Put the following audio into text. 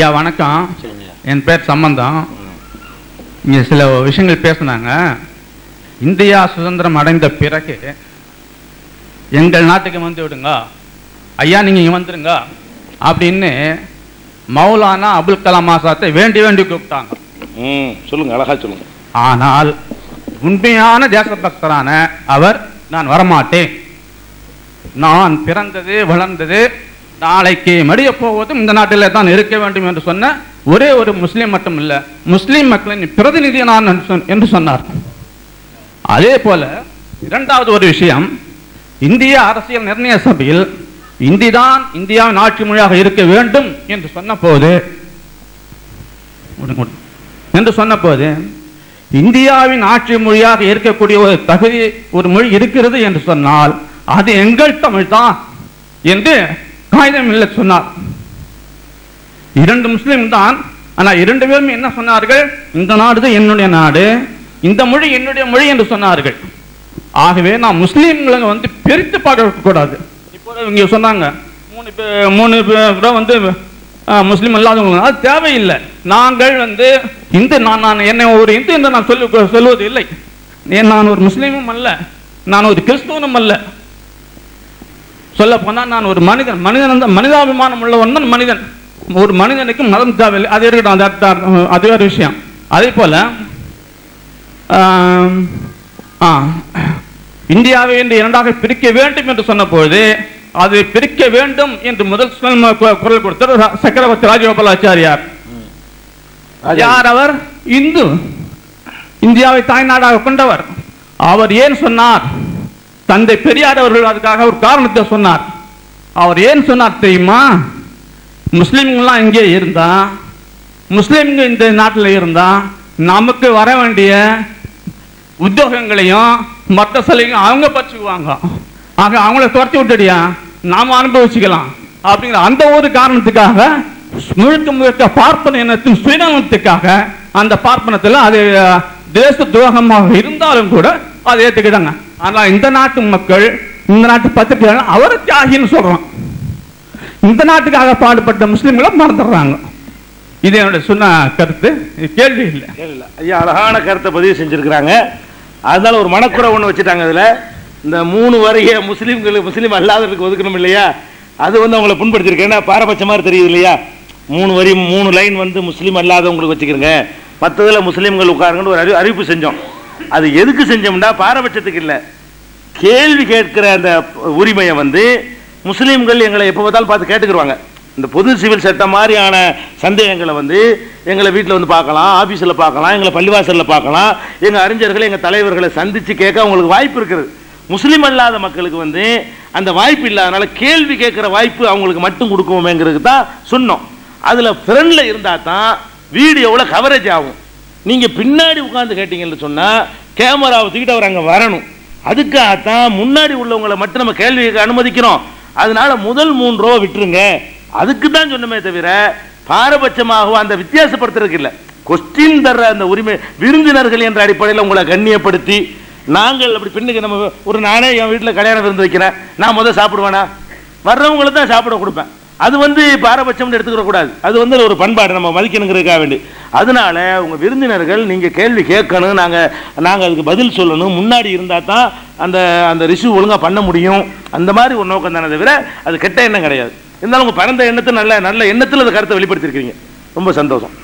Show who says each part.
Speaker 1: ஐயா வணக்கம். என் பேர் சம்பந்தம். இங்கே சில விஷயங்கள் பேசுனாங்க. இந்தியா சுதந்திரம் அடைந்த பிறகு எங்கள் நாட்டுக்கு வந்து விடுங்க. ஐயா நீங்கள் இங்கே வந்துருங்க. அப்படின்னு மௌலானா அபுல் கலாம் ஆசாத்தை வேண்டி வேண்டி கூப்பிட்டாங்க.
Speaker 2: சொல்லுங்க அழகா சொல்லுங்க.
Speaker 1: ஆனால் உண்மையான தேசபக்தரான அவர் நான் வரமாட்டேன். நான் பிறந்தது வளர்ந்தது நாளைக்கு மடிய போவதும் இந்த நாட்டிலே தான் இருக்க வேண்டும் என்று சொன்ன ஒரே ஒரு முஸ்லீம் மட்டும் இல்ல முஸ்லீம் மக்களின் பிரதிநிதி நான் என்று என்று சொன்னார். அதே போல இரண்டாவது ஒரு விஷயம் இந்திய அரசியல் நிர்ணய சபையில் இந்தி தான் இந்தியாவின் ஆட்சி மொழியாக இருக்க வேண்டும் என்று சொன்ன போது என்று சொன்ன போது இந்தியாவின் ஆட்சி மொழியாக இருக்கக்கூடிய ஒரு தகுதி ஒரு மொழி இருக்கிறது என்று சொன்னால் அது எங்கள் தமிழ் தான் என்று காகிதம் இல்லை சொன்னார். இரண்டு முஸ்லீம் தான் ஆனா இரண்டு பேரும் என்ன சொன்னார்கள்? இந்த நாடு தான் என்னுடைய நாடு இந்த மொழி என்னுடைய மொழி என்று சொன்னார்கள். ஆகவே நான் முஸ்லீம்களை வந்து பிரித்து பார்க்க கூடாது. இப்போ இங்க சொன்னாங்க மூணு பேர் மூணு பேர் வந்து முஸ்லீம் இல்லாதவங்க அது தேவையில்லை. நாங்கள் வந்து இந்து நான் நான் என்னை ஒரு இந்து என்று நான் சொல்லு சொல்வது இல்லை ஏன் நான் ஒரு முஸ்லீமும் அல்ல நான் ஒரு கிறிஸ்துவனும் அல்ல. சொல்ல போனால் நான் ஒரு மனிதன். மனிதன் வந்து மனிதாபிமானம் உள்ளவன் தான் மனிதன். ஒரு மனிதனுக்கு மதம் தேவையில்லை. அது இருக்கட்டும். அது வேறு விஷயம். அதே போல இந்தியாவை என்று இரண்டாக பிரிக்க வேண்டும் என்று சொன்னபோது அது பிரிக்க வேண்டும் என்று முதல் குரல் கொடுத்தவர் ர- சக்கரவர்த்தி ராஜகோபாலாச்சாரியார். யார் அவர்? இந்து. இந்தியாவை தாய்நாடாக கொண்டவர். அவர் ஏன் சொன்னார்? தந்தை பெரியார் அவர்கள் அதுக்காக ஒரு காரணத்தை சொன்னார். அவர் ஏன் சொன்னார் தெரியுமா? முஸ்லீம்கள்லாம் இங்கே இருந்தா முஸ்லீம்கள் இந்த நாட்டில் இருந்தா நமக்கு வர வேண்டிய உத்தியோகங்களையும் மற்ற சலுகையும் அவங்க பறிச்சுக்குவாங்க ஆக அவங்கள துரத்தி விட்டுடியா நாம அனுபவிச்சுக்கலாம். அப்படிங்கிற அந்த ஒரு காரணத்துக்காக முழுக்க முழுக்க பார்ப்பன இனத்தின் சுயநலத்துக்காக அந்த பார்ப்பனத்தில் அது தேச துரோகமாக இருந்தாலும் கூட அதை ஏற்றுக்கிட்டாங்க ஆனா இந்த நாட்டு மக்கள் இந்த நாட்டு பத்திரிகையாளர் அவரை தியாகின்னு சொல்றோம் இந்த நாட்டுக்காக பாடுபட்ட முஸ்லிம்களை மறந்துடுறாங்க. இது என்னுடைய சொன்ன கருத்து கேள்வி இல்லை.
Speaker 2: ஐயா அழகான கருத்தை பதிவு செஞ்சுருக்கிறாங்க. அதனால ஒரு மனக்குறை ஒன்று வச்சுட்டாங்க அதில் இந்த மூணு வரைய முஸ்லீம்கள் முஸ்லீம் அல்லாதவர்களுக்கு ஒதுக்கணும் இல்லையா? அது வந்து அவங்கள புண்படுத்திருக்கு ஏன்னா பாரபட்ச மாதிரி தெரியுது இல்லையா? மூணு வரி மூணு லைன் வந்து முஸ்லீம் அல்லாதவங்களுக்கு வச்சுக்கிறங்க மற்றதில் முஸ்லீம்கள் உட்காருங்கன்னு ஒரு அறிவிப்பு செஞ்சோம். அது எதுக்கு செஞ்சோம்னா பாரபட்சத்துக்கு இல்லை. கேள்வி கேட்கிற அந்த உரிமையை வந்து முஸ்லீம்கள் எங்களை எப்போ பார்த்தாலும் பார்த்து கேட்டுக்கிடுவாங்க இந்த பொது சிவில் சட்டம் மாதிரியான சந்தேகங்களை வந்து எங்களை வீட்டில் வந்து பார்க்கலாம் ஆஃபீஸில் பார்க்கலாம் எங்களை பள்ளிவாசலில் பார்க்கலாம். எங்கள் அறிஞர்களை எங்கள் தலைவர்களை சந்தித்து கேட்க அவங்களுக்கு வாய்ப்பு இருக்குது. முஸ்லீம் அல்லாத மக்களுக்கு வந்து அந்த வாய்ப்பு இல்லாதனால கேள்வி கேட்குற வாய்ப்பு அவங்களுக்கு மட்டும் கொடுக்குவோமேங்கிறது தான் சொன்னோம். அதில் ஃப்ரெண்டில் இருந்தால் தான் வீடியோவில் கவரேஜ் ஆகும். நீங்கள் பின்னாடி உட்காந்து கேட்டீங்கன்னு சொன்னால் கேமராவை தூக்கிட்டு அவர் அங்கே வரணும். அதுக்காகத்தான் முன்னாடி உள்ளவங்களை மட்டும் நம்ம கேள்வி அனுமதிக்கிறோம். அதனால முதல் மூன்று ரூபா விட்டுருங்க. அதுக்கு தான் சொன்னமே தவிர பாரபட்சமாகவோ அந்த வித்தியாசப்படுத்துறதுக்கு இல்லை. கொஸ்டின் தர்ற அந்த உரிமை விருந்தினர்கள் என்ற அடிப்படையில் உங்களை கண்ணியப்படுத்தி நாங்கள் அப்படி பெண்ணுக்கு நம்ம ஒரு நானே என் வீட்டில் கல்யாணம் விருந்து வைக்கிறேன். நான் முதல் சாப்பிடுவேனா? வர்றவங்களை தான் சாப்பிட கொடுப்பேன். அது வந்து பாரபட்சம்னு எடுத்துக்கிற கூடாது அது வந்து ஒரு பண்பாடு நம்ம மதிக்கணுங்கிறதுக்காக வேண்டி. அதனால உங்கள் விருந்தினர்கள் நீங்கள் கேள்வி கேட்கணும் நாங்கள் நாங்கள் அதுக்கு பதில் சொல்லணும். முன்னாடி இருந்தால் தான் அந்த அந்த ரிசீவ் ஒழுங்காக பண்ண முடியும். அந்த மாதிரி ஒரு நோக்கம் தானே தவிர அது கெட்ட எண்ணம் கிடையாது. இருந்தாலும் உங்கள் பிறந்த எண்ணத்தை நல்ல நல்ல எண்ணத்தில் அந்த கருத்தை வெளிப்படுத்தியிருக்கீங்க ரொம்ப சந்தோஷம்.